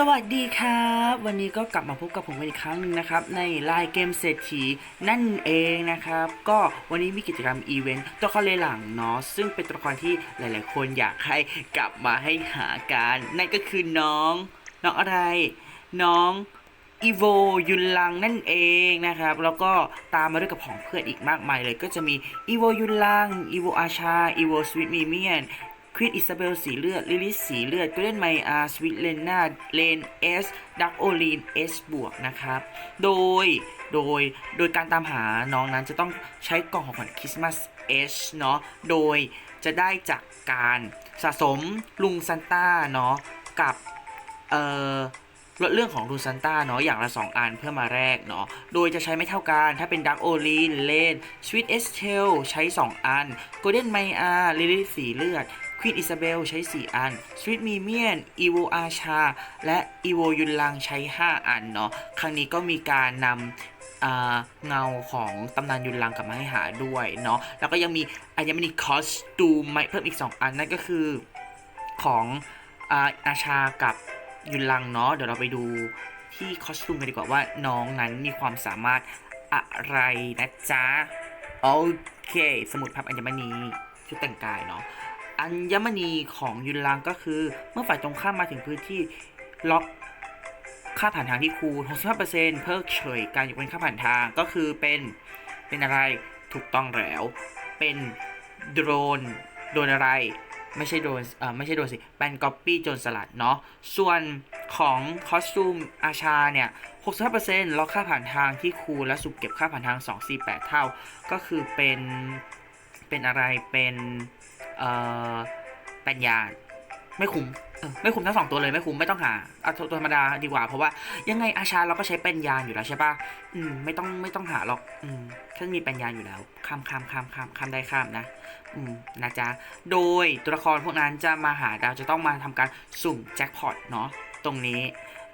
สวัสดีครับ วันนี้ก็กลับมาพบกับผมอีกครั้งหนึ่งนะครับ ในไลน์เกมเศรษฐีนั่นเองนะครับ ก็วันนี้มีกิจกรรมอีเวนต์ตัวละครเลหลังเนาะซึ่งเป็นตัวละครที่หลาย ๆ คนอยากให้กลับมาให้หากันนั่นก็คือน้อง น้องอะไร น้องอีโวยุนลังนั่นเองนะครับ แล้วก็ตามมาด้วยกับของเพื่อนอีกมากมายเลย ก็จะมีอีโวยุนลังอีโวอาชาอีโวสวิตมีเมียน ควีนอิซาเบลสีเลือด ลิลิสสีเลือดก็เลนไมอาร์สวิตเลนาเลนเอส ดักโอลีนเอสบวกนะครับ โดย โดย โดยการตามหาน้องนั้นจะต้องใช้กล่องของขวัญคริสต์มาสเอชเนาะ โดยจะได้จากการสะสมลุงซันต้าเนาะ กับ เอ่อลดเรื่องของรูซันต้าเนาะอย่างละ 2 อันเพื่อมาแรกเนาะโดยจะใช้ไม่เท่ากัน ถ้าเป็นดักโอลีนเลนสวิตเอสเทลใช้ 2 อันโกลเด้นไมอาลิลิสีเลือด วีนอิซาเบลใช้ 4 อันสวิตมีเมียนอีโวอาชา และอีโวยุนลังใช้ 5 อันเนาะครั้งนี้ก็มีการนำเงาของตำนานยุนลังกลับมาให้หาด้วยเนาะแล้วก็ยังมีอัญมณีคอสตูมเพิ่มอีก 2 อันนั่นก็คือของอาอาชากับยุนลังเนาะเดี๋ยวเราไปดูที่คอสตูมกันดีกว่าว่าน้องนั้นมีความสามารถอะไรนะจ๊ะ โอเค สมุดพับอัญมณีชุดแต่งกายเนาะ อัญมณีของยุนลังก็คือ เมื่อฝ่ายตรงข้ามมาถึงพื้นที่ล็อกค่าผ่านทางที่คูณ65%เพิกเฉยการยกเว้นค่าผ่านทางก็คือเป็นเป็นอะไรถูกต้องแล้ว เป็นโดรนโดนอะไรไม่ใช่โดนเอ่อไม่ใช่โดนสิเป็นก๊อปปี้โจรสลัดเนาะส่วนของคอสตูมอาชาเนี่ย 65%ล็อกค่าผ่านทางที่คูและสุบเก็บค่าผ่านทาง 248 เท่า ก็คือเป็นเป็นอะไรเป็น เอ่อปัญญาไม่คุ้มไม่คุ้มทั้งสองตัวเลยไม่คุ้มไม่ต้องหาเอาตัวธรรมดาดีกว่า เพราะว่ายังไงอาชาเราก็ใช้เป็นยานอยู่แล้วใช่ปะอืมไม่ต้องไม่ต้องหาหรอก อืมถ้ามีเป็นยานอยู่แล้วข้ามข้ามข้ามข้ามข้ามได้ข้ามนะ อืมนะจ๊ะโดยตัวละครพวกนั้นจะมาหาดาวจะต้องมาทำการสุ่มแจ็คพอตเนาะตรงนี้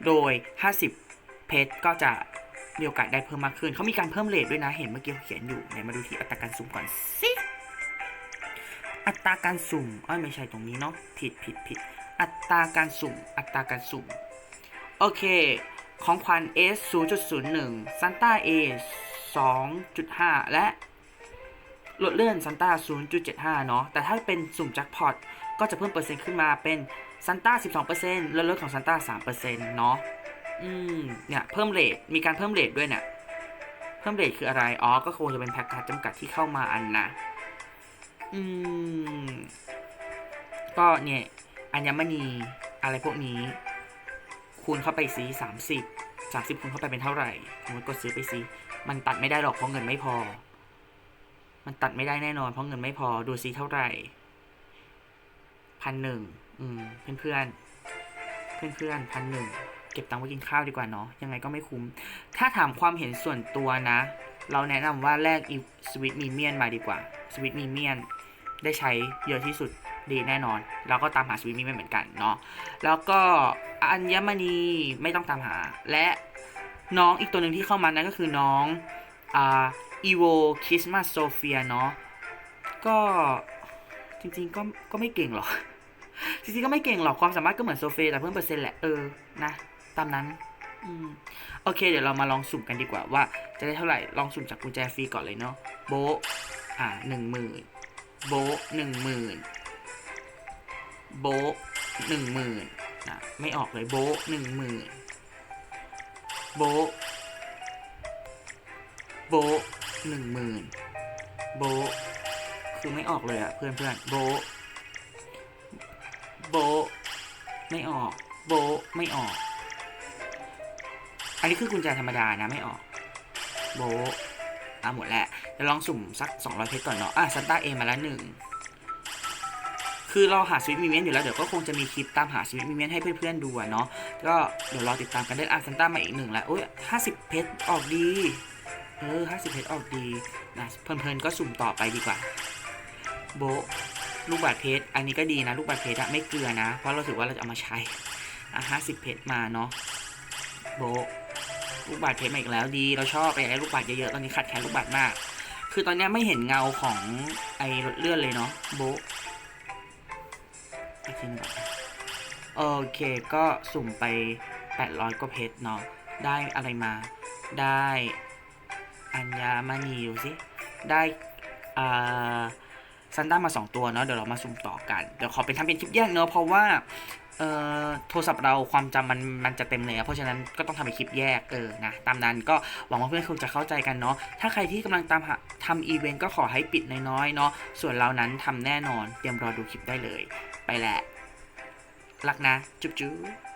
โดย 50 เพชรก็จะมีโอกาสได้เพิ่มมากขึ้นเขามีการเพิ่มเลทด้วยนะ เห็นเมื่อกี้เขาเขียนอยู่ไหนมาดูที่อัตราการสุ่มก่อนสิ อัตราการสุ่มอ้อยไม่ใช่ตรงนี้เนาะผิดผิดผิดอัตราการสุ่ม อัตราการสุ่ม โอเค ของขวัญ S 0.01ซันต้า A 2.5 และลดเลื่อนซันต้า 0.75 เนาะแต่ถ้าเป็นสุ่มแจ็คพอตก็จะเพิ่มเปอร์เซ็นต์ขึ้นมาเป็นซันต้า 12%แล้วลดของซันต้า 3%เนาะอืมเนี่ยเพิ่มเรทมีการเพิ่มเรทด้วยเนี่ย เพิ่มเรทคืออะไร อ๋อ ก็คงจะเป็นแพ็กการ์ดจำกัดที่เข้ามาอันนะ อืม ก็เนี่ยอัญมณีอะไรพวกนี้ คูณเข้าไปซีสามสิบสามสิบคูณเข้าไปเป็นเท่าไหร่ผมกดซื้อไปซีมันตัดไม่ได้หรอกเพราะเงินไม่พอ มันตัดไม่ได้แน่นอนเพราะเงินไม่พอดูซิเท่าไหร่พันหนึ่งอืมเพื่อนเพื่อนเพื่อนเพื่อนพันหนึ่งเก็บตังค์ไว้กินข้าวดีกว่าเนาะยังไงก็ไม่คุ้ม ถ้าถามความเห็นส่วนตัวนะ เราแนะนำว่าแลกอีสวิตมีเมียนมาดีกว่าสวิตมีเมียน ได้ใช้เยอะที่สุดดีแน่นอนเราก็ตามหาสวิตมีเมียนเหมือนกันเนาะแล้วก็อัญมณีไม่ต้องตามหา และน้องอีกตัวหนึ่งที่เข้ามานั้นก็คือน้องอ่าอีโวคริสต์มาสโซเฟียเนาะก็จริงๆก็ก็ไม่เก่งหรอกจริงๆก็ไม่เก่งหรอกความสามารถก็เหมือนโซเฟียแต่เพิ่มเปอร์เซ็นต์แหละเออนะตามนั้นอืมโอเค เดี๋ยวเรามาลองสุ่มกันดีกว่าว่า จะได้เท่าไหร่ลองสุ่มจากกุญแจฟรีก่อนเลยเนาะโบอ่าหนึ่งหมื่น โบะหนึ่งหมื่นโบะหนึ่งหมื่นนะไม่ออกเลยโบะหนึ่งหมื่นโบะโบะหนึ่งหมื่นโบะคือไม่ออกเลยอะเพื่อนเพื่อนโบะโบะไม่ออกโบะไม่ออก อันนี้คือกุญแจธรรมดานะไม่ออกโบะอะหมดแหล้วจะลองสุ่มสัก 200เพชรก่อนเนาะอะซันต้าเอมาแล้วหนึ่งคือเราหาสวิตมีเมนอยู่แล้วเดี๋ยวก็คงจะมีคลิปตามหาสวิตมีเมนให้เพื่อนๆดูอะเนาะก็เดี๋ยวรอติดตามกันได้อะซันต้ามาอีกหนึ่งแล้วโอ้ย50เพชรออกดีเออ50เพชรออกดีนะเพลินๆก็สุ่มต่อไปดีกว่า โบลูกบาศก์เพชรอันนี้ก็ดีนะ ลูกบาศก์เพชรอะไม่เกลือนะ เพราะเราถือว่าเราจะเอามาใช้อะ50เพชรมาเนาะโบ ลูกบาศก์เพชรมาอีกแล้วดี เราชอบไปไอ้ลูกบาศก์เยอะๆตอนนี้ขาดแคลนลูกบาศก์มาก คือตอนนี้ไม่เห็นเงาของไอ้รถเลื่อนเลยเนาะโบอีกทีนึงโอเคก็สุ่มไป 800กว่าเพชรเนาะได้อะไรมา ได้อัญญามณีดูสิได้อ่า ซันด้ามา 2 ตัวเนาะเดี๋ยวเรามาซุ่มต่อกันเดี๋ยวขอเป็นทำเป็นคลิปแยกเนาะเพราะว่าเอ่อโทรศัพท์เราความจำมันมันจะเต็มเลยอะเพราะฉะนั้นก็ต้องทำเป็นคลิปแยกเออนะตามนั้นก็หวังว่าเพื่อนคงจะเข้าใจกันเนาะถ้าใครที่กำลังตามหาทำอีเวนต์ก็ขอให้ปิดน้อยๆเนาะส่วนเรานั้นทำแน่นอนเตรียมรอดูคลิปได้เลย ไปแหละรักนะ จุ๊บจุ๊บ